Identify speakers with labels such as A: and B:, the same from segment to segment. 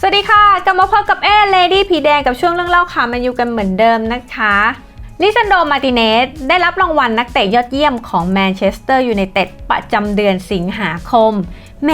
A: สวัสดีค่ะ กลับมาพบกับเอเลดี้ผีแดงกับช่วงเรื่องเล่าข่าวมันยูกันเหมือนเดิมนะคะลิซันโด มาติเนส ได้รับรางวัลนักเตะยอดเยี่ยมของแมนเชสเตอร์ยูไนเต็ดประจำเดือนสิงหาคม แหม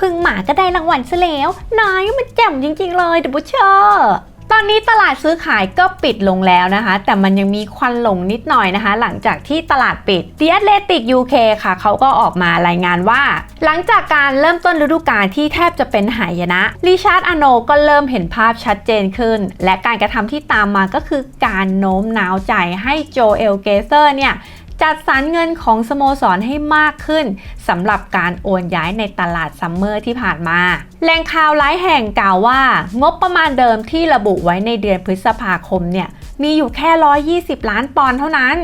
A: พึ่งหมาก็ได้รางวัลซะแล้ว นายมันแจ่มจริงๆเลยดับเบิลเชอร์ ตอนนี้ตลาดซื้อขายก็ปิดลงแล้วนะคะ แต่มันยังมีควันหลงนิดหน่อยนะคะ หลังจากที่ตลาดปิด The Athletic UK ค่ะ เขาก็ออกมารายงานว่า หลังจากการเริ่มต้นฤดูกาลที่แทบจะเป็นหายนะริชาร์ดอโนก็เริ่มเห็นภาพชัดเจนขึ้น และการกระทำที่ตามมาก็คือการโน้มน้าวใจให้โจเอลเกเซอร์เนี่ย จัดสรรเงินของสโมสรให้มากขึ้นสำหรับการโอนย้ายในตลาดซัมเมอร์ที่ผ่านมา แหล่งข่าวหลายแห่งกล่าวว่า งบประมาณเดิมที่ระบุไว้ในเดือนพฤษภาคมเนี่ยมีอยู่แค่ 120 ล้านปอนด์เท่านั้น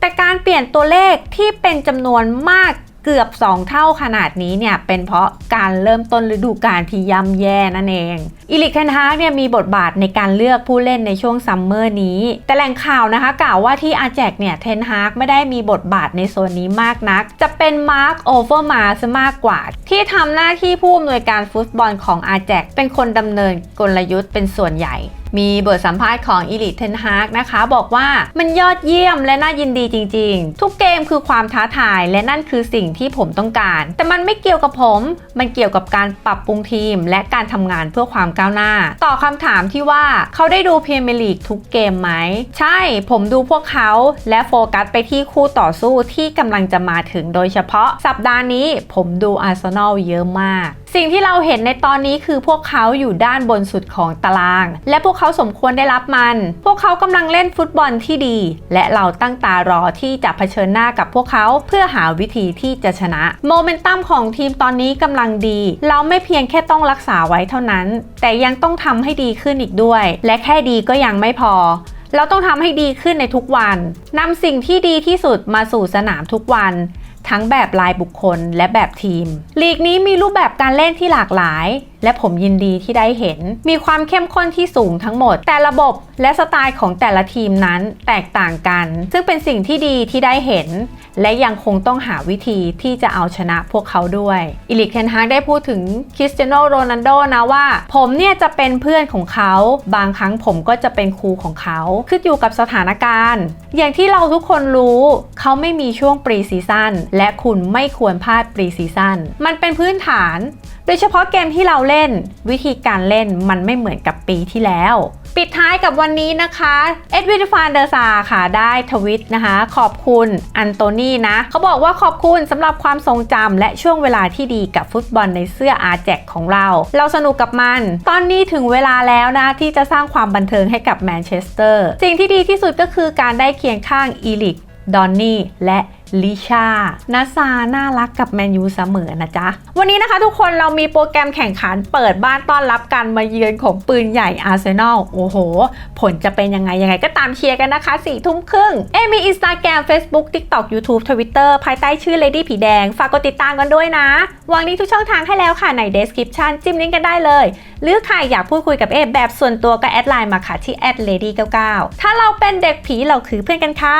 A: แต่การเปลี่ยนตัวเลขที่เป็นจำนวนมาก เกือบ 2 เท่าขนาดนี้เนี่ยเป็นเพราะการเริ่มต้นฤดูกาลที่ย่ำแย่นั่นเองอิลิกเทนฮากเนี่ยมีบทบาทในการเลือกผู้เล่นในช่วงซัมเมอร์นี้ แต่แหล่งข่าวนะคะกล่าวว่าที่อาแจกเนี่ยเทนฮากไม่ได้มีบทบาทในโซนนี้มากนัก จะเป็นมาร์คโอเวอร์มาซะมากกว่า ที่ทำหน้าที่ผู้อำนวยการฟุตบอลของอาแจกเป็นคนดำเนินกลยุทธ์เป็นส่วนใหญ่ มีบทสัมภาษณ์ของอีลิทเทนฮากนะคะ บอกว่ามันยอดเยี่ยมและน่ายินดีจริง ๆ ทุกเกมคือความท้าทาย และนั่นคือสิ่งที่ผมต้องการ แต่มันไม่เกี่ยวกับผม มันเกี่ยวกับการปรับปรุงทีม และการทำงานเพื่อความก้าวหน้า ต่อคำถามที่ว่าเขาได้ดูพรีเมียร์ลีกทุกเกมไหม ใช่ ผมดูพวกเขาและโฟกัสไปที่คู่ต่อสู้ที่กำลังจะมาถึงโดยเฉพาะสัปดาห์นี้ผมดูอาร์เซนอลเยอะมาก สิ่งที่เราเห็นในตอนนี้คือพวกเขาอยู่ด้านบนสุดของตาราง และพวกเขาสมควรได้รับมัน พวกเขากำลังเล่นฟุตบอลที่ดี และเราตั้งตารอที่จะเผชิญหน้ากับพวกเขาเพื่อหาวิธีที่จะชนะโมเมนตัมของทีมตอนนี้กำลังดี เราไม่เพียงแค่ต้องรักษาไว้เท่านั้น แต่ยังต้องทำให้ดีขึ้นอีกด้วย และแค่ดีก็ยังไม่พอเราต้องทำให้ดีขึ้นในทุกวันนำสิ่งที่ดีที่สุดมาสู่สนามทุกวัน ทั้งแบบรายบุคคลและแบบทีม ลีกนี้มีรูปแบบการเล่นที่หลากหลายและผมยินดีที่ได้เห็น มีความเข้มข้นที่สูงทั้งหมด แต่ระบบและสไตล์ของแต่ละทีมนั้นแตกต่างกัน ซึ่งเป็นสิ่งที่ดีที่ได้เห็น และยังคงต้องหาวิธีที่จะเอาชนะพวกเขาด้วยอิลิกเทนฮากได้พูดถึงคริสเตียโนโรนัลโดนะว่า ผมเนี่ยจะเป็นเพื่อนของเขา บางครั้งผมก็จะเป็นครูของเขา ขึ้นอยู่กับสถานการณ์ อย่างที่เราทุกคนรู้เขาไม่มีช่วงปรีซีซั่นและคุณไม่ควรพลาดปรีซีซั่นมันเป็นพื้นฐาน โดยเฉพาะเกมที่เราเล่น วิธีการเล่นมันไม่เหมือนกับปีที่แล้ว ปิดท้ายกับวันนี้นะคะเอ็ดวินฟานเดอร์ซาค่ะได้ทวิตนะคะ ขอบคุณอันโตนี่นะเขาบอกว่าขอบคุณสำหรับความทรงจำและช่วงเวลาที่ดีกับฟุตบอลในเสื้ออาแจกของเรา เราสนุกกับมัน ตอนนี้ถึงเวลาแล้วนะที่จะสร้างความบันเทิงให้กับแมนเชสเตอร์สิ่งที่ดีที่สุดก็คือการได้เคียงข้างอีลิกดอนนี่และลิชานาซาน่ารักกับแมนยูเสมอนะจ๊ะ วันนี้นะคะทุกคนเรามีโปรแกรมแข่งขันเปิดบ้านต้อนรับการมาเยือนของปืนใหญ่อาร์เซนอล โอ้โห ผลจะเป็นยังไง ยังไงก็ตามเชียร์กันนะคะ4ี่ทุ่มครึ่ง เอมีอินสตาแกรม Facebook TikTok YouTube Twitter ภายใต้ชื่อ Lady ผีแดง ฝากกดติดตามกันด้วยนะ วางลิงก์ทุกช่องทางให้แล้วค่ะใน description จิ้มลิงก์กันได้เลย หรือใครอยากพูดคุยกับเอแบบส่วนตัวก็แอดไลน์มาค่ะที่ @lady99 ถ้าเราเป็นเด็กผีเราคือเพื่อนกันค่ะ